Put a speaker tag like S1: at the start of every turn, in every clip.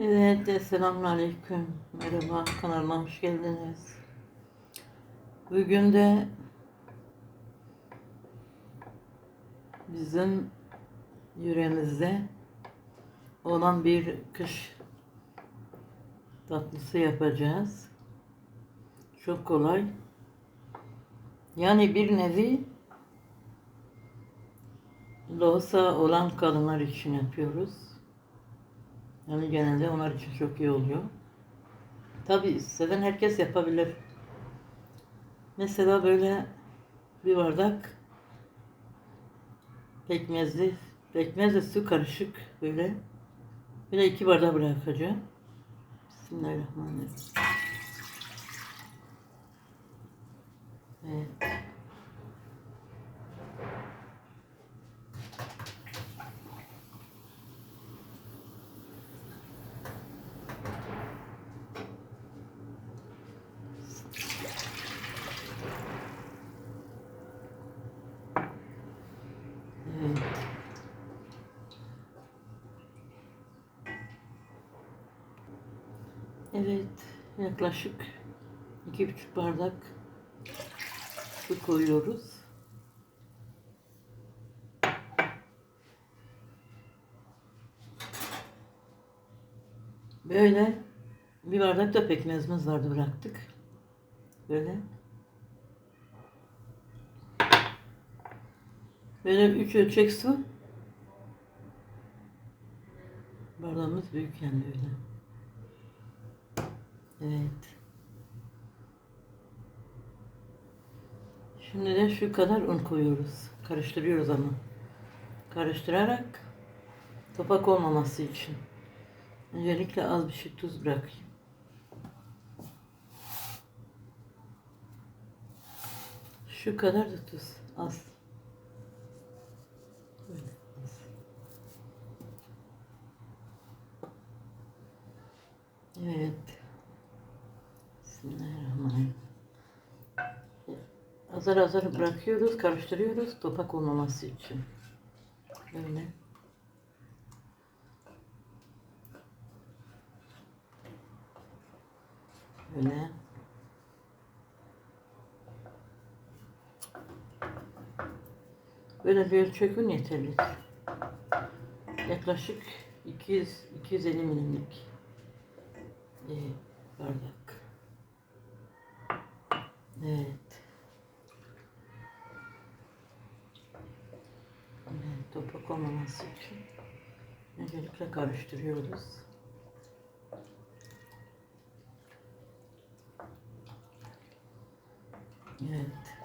S1: Evet, selamünaleyküm. Merhaba, kanalıma hoş geldiniz. Bugün de bizim yöremizde olan bir kış tatlısı yapacağız. Çok kolay. Yani bir nevi lohusa olan kadınlar için yapıyoruz. Yani genelde onlar için çok iyi oluyor. Tabi seven herkes yapabilir. Mesela böyle bir bardak pekmezli, pekmezle su karışık böyle. Bir de iki bardak bırakacağım. Bismillahirrahmanirrahim. Evet. Evet, yaklaşık iki buçuk bardak su koyuyoruz. Böyle bir bardak da pekmezimiz vardı bıraktık. Böyle. Böyle üç ölçek su. Bardağımız büyük yani öyle. Evet. Şimdi de şu kadar un koyuyoruz. Karıştırıyoruz ama. Karıştırarak topak olmaması için. Öncelikle az bir şey tuz bırakayım. Şu kadar da tuz. Az. Evet. Bismillahirrahmanirrahim. Azar azar bırakıyoruz, karıştırıyoruz topak olmaması için. Böyle. Böyle. Böyle bir ölçek un yeterli. Yaklaşık 200 250 milimlik e, bardak. Evet. Evet, topak olmaması için öncelikle karıştırıyoruz. Evet.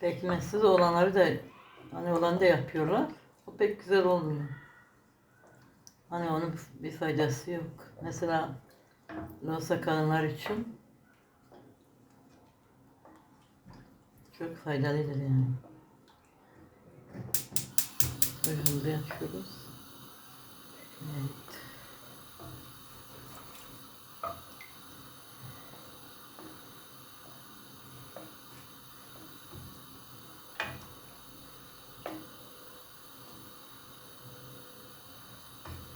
S1: Pekmezsiz olanları da hani olanı da yapıyorlar. Pek güzel olmuyor. Hani onun bir faydası yok. Mesela lohusa kadınlar için çok faydalıdır yani. Böyle hızlı açıyoruz. Evet.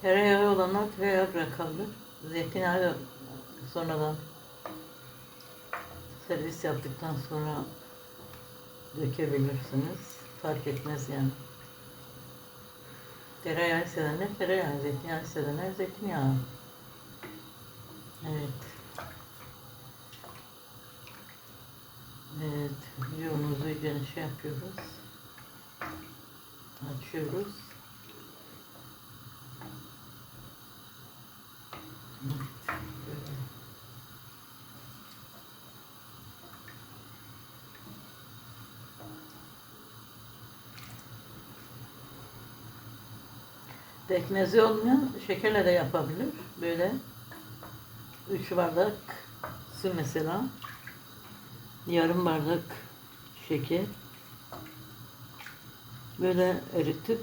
S1: Tereyağı olanlar tereyağı bırakabilir. Zeytinyağı da sonradan servis yaptıktan sonra dökebilirsiniz. Fark etmez yani. Tereyağı sevenler tereyağı, zeytinyağı sevenler zeytinyağı. Evet. Evet, yoğunuzu iyice şey yapıyoruz. Açıyoruz. Evet, böyle. Pekmezi olmayan şekerle de yapabilir. Böyle 3 bardak su mesela. Yarım bardak şeker. Böyle eritip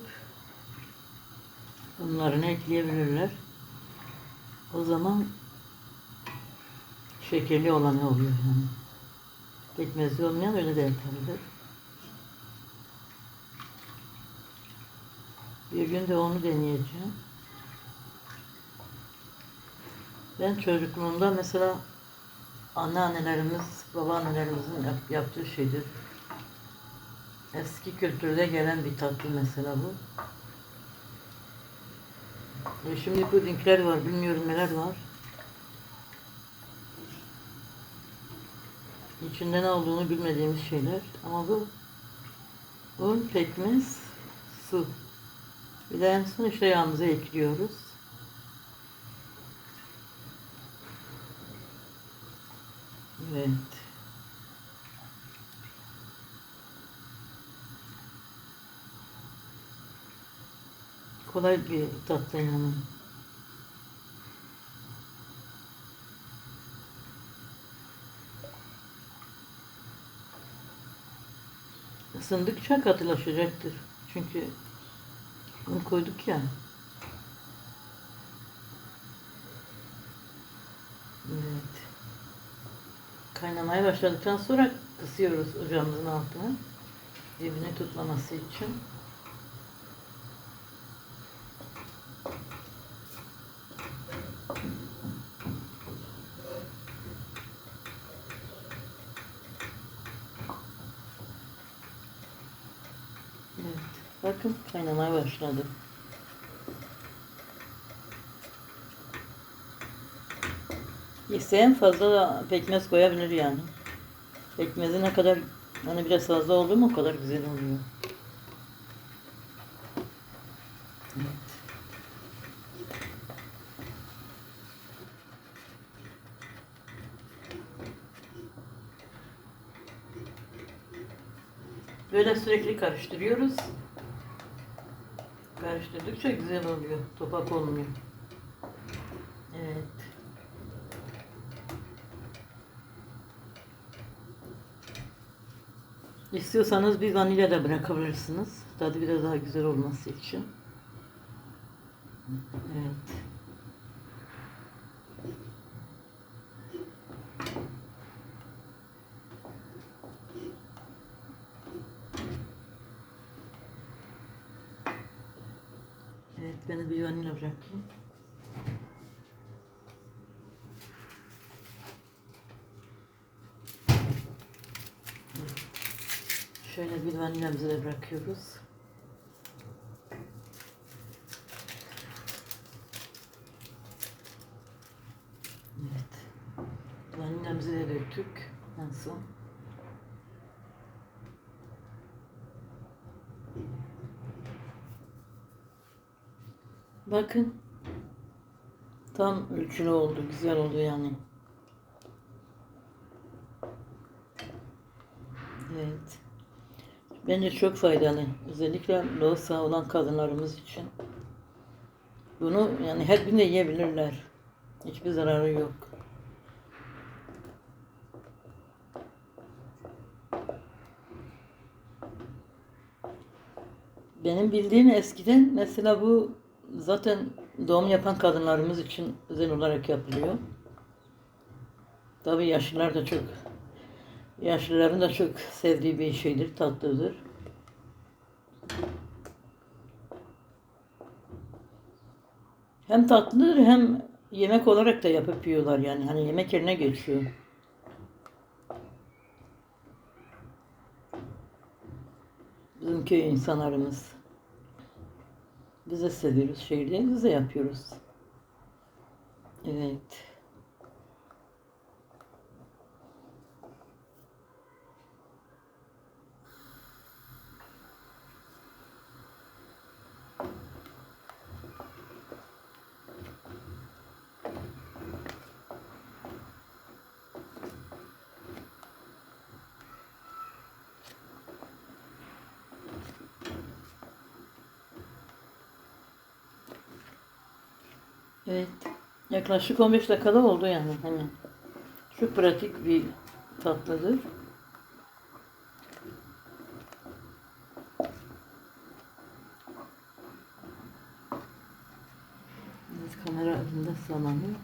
S1: bunlarını ekleyebilirler. O zaman şekerli olanı oluyor yani. Pekmezli olmayan öyle de yapabilir. Bir gün de onu deneyeceğim. Ben çocukluğumda mesela anneannelerimiz, babaannelerimizin yap- yaptığı şeydir. Eski kültürde gelen bir tatlı mesela bu. E şimdi pudingler var, bilmiyorum neler var. İçinde ne olduğunu bilmediğimiz şeyler. Ama bu un, pekmez, su. Bir de en son işte yağımızı ekliyoruz. Evet. Kolay bir tatlı yani. Isındıkça katılaşacaktır. Çünkü un koyduk ya. Evet. Kaynamaya başladıktan sonra kısıyoruz ocağımızın altına. Dibini tutmaması için. Evet. Bakın kaynamaya başladı. İsteyen fazla pekmez koyabilir yani. Pekmezi ne kadar hani biraz fazla oldu mu o kadar güzel oluyor. Böyle sürekli karıştırıyoruz. Karıştırdıkça güzel oluyor. Topak olmuyor. Evet. İstiyorsanız bir vanilya da bırakabilirsiniz. Tadı biraz daha güzel olması için. Evet. De bir vanilya bırakayım. Şöyle bir vanilyamızı da bırakıyoruz. Evet. Vanilyamızı da döktük. En son. Bakın. Tam ölçülü oldu. Güzel oldu yani. Evet. Bence çok faydalı. Özellikle loğusa olan kadınlarımız için. Bunu yani her gün de yiyebilirler. Hiçbir zararı yok. Benim bildiğim eskiden mesela bu zaten doğum yapan kadınlarımız için özel olarak yapılıyor. Tabii yaşlılar da çok yaşlıların da çok sevdiği bir şeydir, tatlıdır. Hem tatlıdır hem yemek olarak da yapıp yiyorlar yani. Hani yemek yerine geçiyor. Bizim köy insanlarımız. Biz seviyoruz şehirde, de yapıyoruz. Evet. Evet. Yaklaşık 15 dakikada oldu yani. Hani çok pratik bir tatlıdır. Kamera önünde sallanıyor.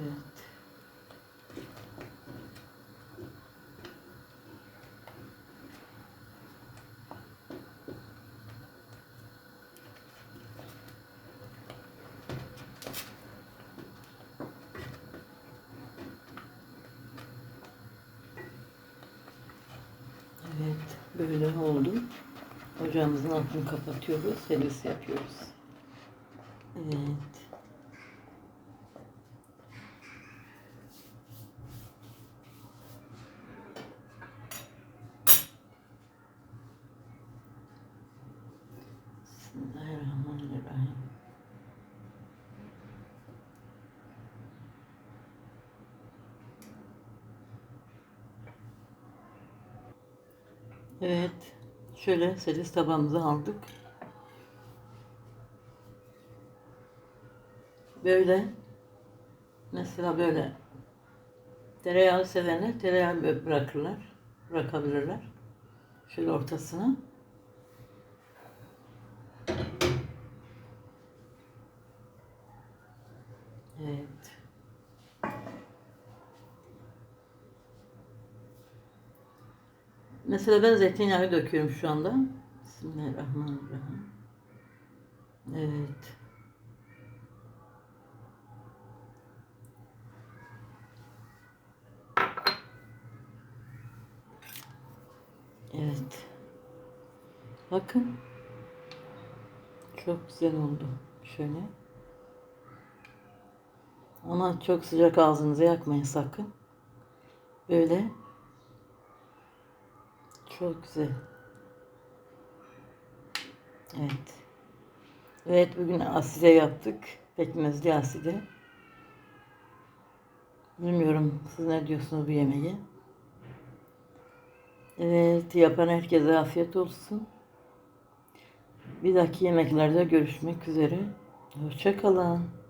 S1: Evet. Evet, böyle oldu. Ocağımızın altını kapatıyoruz, servis yapıyoruz. Evet. Bismillahirrahmanirrahim. Evet. Şöyle servis tabağımızı aldık. Böyle mesela böyle tereyağı sevenler tereyağı bırakırlar. Bırakabilirler. Şöyle ortasına. Evet. Mesela ben zeytinyağı döküyorum şu anda. Bismillahirrahmanirrahim. Evet. Evet. Bakın. Çok güzel oldu. Şöyle. Ama çok sıcak ağzınızı yakmayın sakın. Böyle. Çok güzel. Evet. Evet bugün aside yaptık. Pekmezli aside. Bilmiyorum siz ne diyorsunuz bu yemeğe. Evet yapan herkese afiyet olsun. Bir dahaki yemeklerde görüşmek üzere. Hoşça kalın.